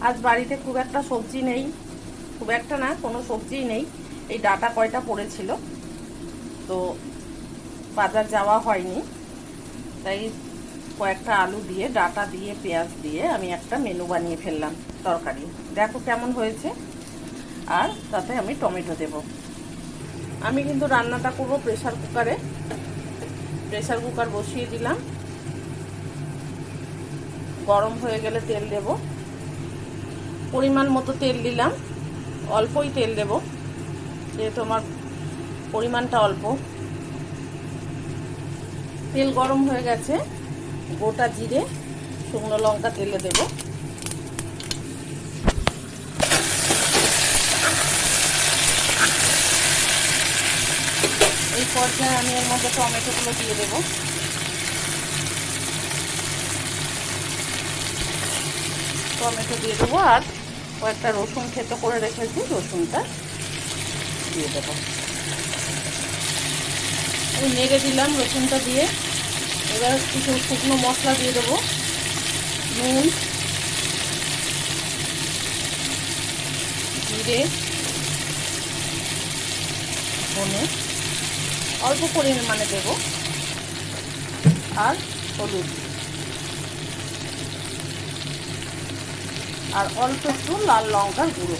আজ বাড়িতে খুব একটা সবজি নেই, খুব একটা না, কোনো সবজিই নেই। এই ডাটা কয়টা পড়েছিল? তো বাজার যাওয়া হয়নি। তাই কয়েকটা আলু দিয়ে, ডাটা দিয়ে, পেঁয়াজ দিয়ে আমি একটা মেনু বানিয়ে ফেললাম তরকারি। দেখো কেমন হয়েছে। আর তাতে আমি টমেটো দেব। আমি কিন্তু রান্নাটা করব প্রেশার কুকারে। প্রেশার কুকার বসিয়ে দিলাম। গরম হয়ে গেলে তেল দেব। পরিমাণ মতো তেল দিলাম। অল্পই তেল দেব, যেহেতু আমার পরিমাণটা অল্প। তেল গরম হয়ে গেছে, গোটা জিরে, শুকনো লঙ্কা তেলে দেব। এই পর্যায়ে আমি এর মধ্যে টমেটোগুলো দিয়ে দেবো। টমেটো দিয়ে দেবো আর কয়েকটা রসুন খেতে করে রেখেছি, রসুনটা দিয়ে দেবো। আমি নেড়ে দিলাম রসুনটা দিয়ে। এবার কিছু শুকনো মশলা দিয়ে দেবো, নুন, জিরে, ধনে, অল্প পরিমাণে দেব, আর হলুদ। আর অল্প একটু লাল লঙ্কার গুঁড়ো।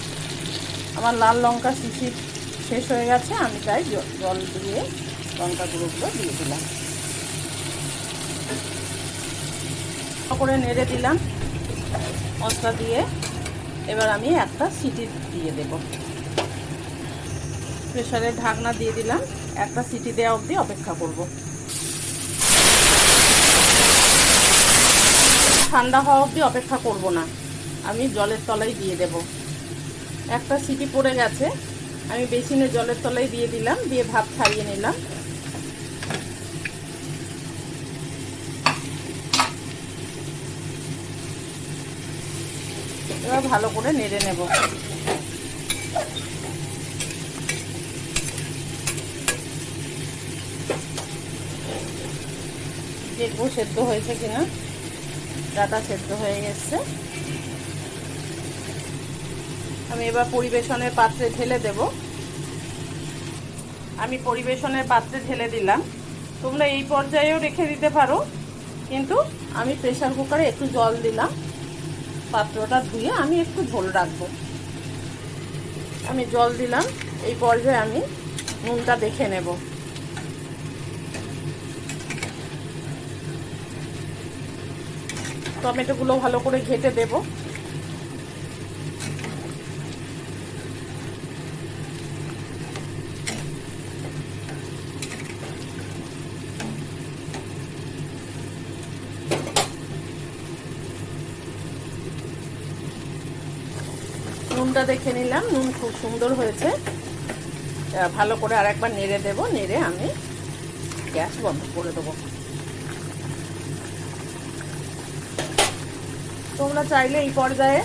আমার লাল লঙ্কা শিশির শেষ হয়ে গেছে, আমি তাই জল দিয়ে লঙ্কা গুঁড়োগুলো দিয়ে দিলাম। করে নেড়ে দিলাম। মশলা দিয়ে এবার আমি একটা সিটি দিয়ে দেব। প্রেশারের ঢাকনা দিয়ে দিলাম। একটা সিটি দেওয়া অবধি অপেক্ষা করব। ঠান্ডা হওয়া অবধি অপেক্ষা করব না। আমি জলের তলায় দিয়ে দেব। একটা সিটি পড়ে গেছে। আমি বেসিনে জলের তলায় দিয়ে দিলাম, দিয়ে ভাত ছাড়িয়ে নিলাম। এবার ভালো করে নেড়ে নেব। দেখব সেদ্ধ হয়েছে কিনা। ডাটা সেদ্ধ হয়ে গেছে। আমি এবার পরিবেশনের পাত্রে ঢেলে দেব। আমি পরিবেশনের পাত্রে ঢেলে দিলাম। তোমরা এই পর্যায়েও রেখে দিতে পারো, কিন্তু আমি প্রেশার কুকারে একটু জল দিলাম। পাত্রটা ধুয়ে আমি একটু ঝোল রাখব। আমি জল দিলাম। এই পর্যায়ে আমি নুনটা দেখে নেব। টমেটোগুলো ভালো করে ঘেটে দেবো। নুনটা দেখে নিলাম। নুন খুব সুন্দর হয়েছে। ভালো করে আর একবার নেড়ে দেব। নেড়ে আমি গ্যাস বন্ধ করে দেবো। তোমরা চাইলে এই পর্যায়ে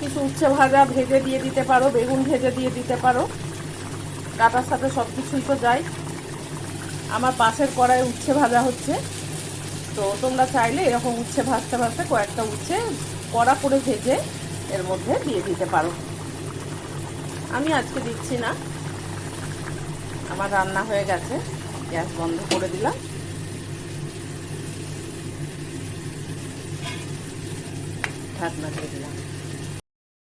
কিছু উচ্ছে ভাজা ভেজে দিয়ে দিতে পারো, বেগুন ভেজে দিয়ে দিতে পারো। কাটার সাথে সব কিছুই তো যায়। আমার পাশের কড়াই উচ্ছে ভাজা হচ্ছে। তো তোমরা চাইলে এরকম উচ্ছে ভাজতে ভাজতে কয়েকটা উচ্ছে কড়া করে ভেজে এর মধ্যে দিয়ে দিতে পারো। আমি আজকে দিচ্ছি না। আমার রান্না হয়ে গেছে, গ্যাস বন্ধ করে দিলাম। ঢাকনা দিয়ে দিলাম।